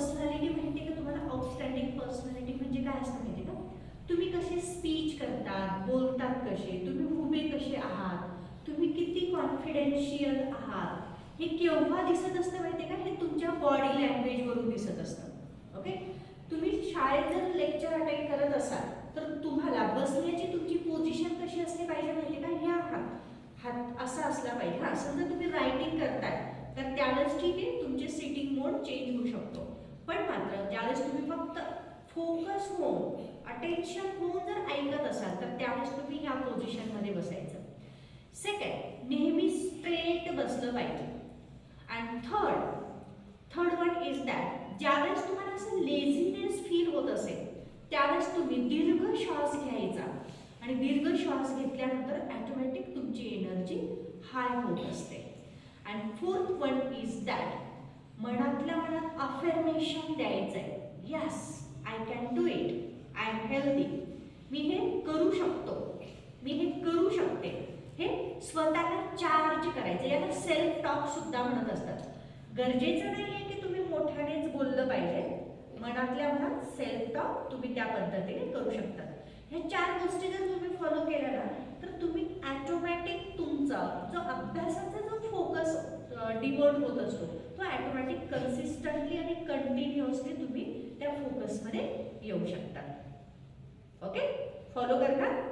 Personality माहिती का तुम्हाला आउटस्टँडिंग पर्सनॅलिटी म्हणजे काय असतं माहिती का? तुम्ही कसे स्पीच करतात बोलतात कसे तुम्ही उभे कसे आहात तुम्ही किती कॉन्फिडेन्शियल आहात हे केव्हा दिसत असतं माहिती का? हे तुमच्या बॉडी लँग्वेजवरून दिसत असतं. ओके तुम्ही शाळेत जर लेक्चर अटेंड करत असाल तर तुम्हाला बसण्याची तुमची पोझिशन कशी असली पाहिजे माहिती का? ह्या हात हात असा असला पाहिजे. हा समजा तुम्ही रायटिंग करताय तर त्यालाच ठीक आहे तुमचे सिटिंग मोड चेंज होऊ शकतो. पण मात्र ज्यावेळेस तुम्ही फक्त फोकस होऊन अटेन्शन होऊन जर ऐकत असाल तर त्यावेळेस तुम्ही या पोझिशनमध्ये बसायचं. सेकंड नेहमी स्ट्रेट बसलं पाहिजे. And third third one is that ज्यावेळेस तुम्हाला असं लेझीनेस फील होत असेल त्यावेळेस तुम्ही दीर्घ श्वास घ्यायचा. आणि दीर्घ श्वास घेतल्यानंतर ॲटोमॅटिक तुमची एनर्जी हाय होत असते. And fourth one is that मनात अफर्मेशन द्यायचं आहे yes I can do it I am healthy मी हे करू शकतो. मी हे करू शकते. हे स्वतःला चार्ज करायचं. याला सेल्फ टॉक सुद्धा म्हणत असतात. गरजेचं नाही आहे की तुम्ही मोठ्यानेच बोललं पाहिजे. मनातल्या मनात सेल्फ टॉक तुम्ही त्या पद्धतीने करू शकता. ह्या चार गोष्टी जर तुम्ही फॉलो केल्या ना तर तुम्ही ॲटोमॅटिक तुमचा जो अभ्यासाचा जो फोकस डिवर्ट होत असतो. तो ॲटोमॅटिक कन्सिस्टंटली आणि कंटिन्युअसली तुम्ही त्या फोकसमध्ये येऊ शकता. ओके फॉलो करता?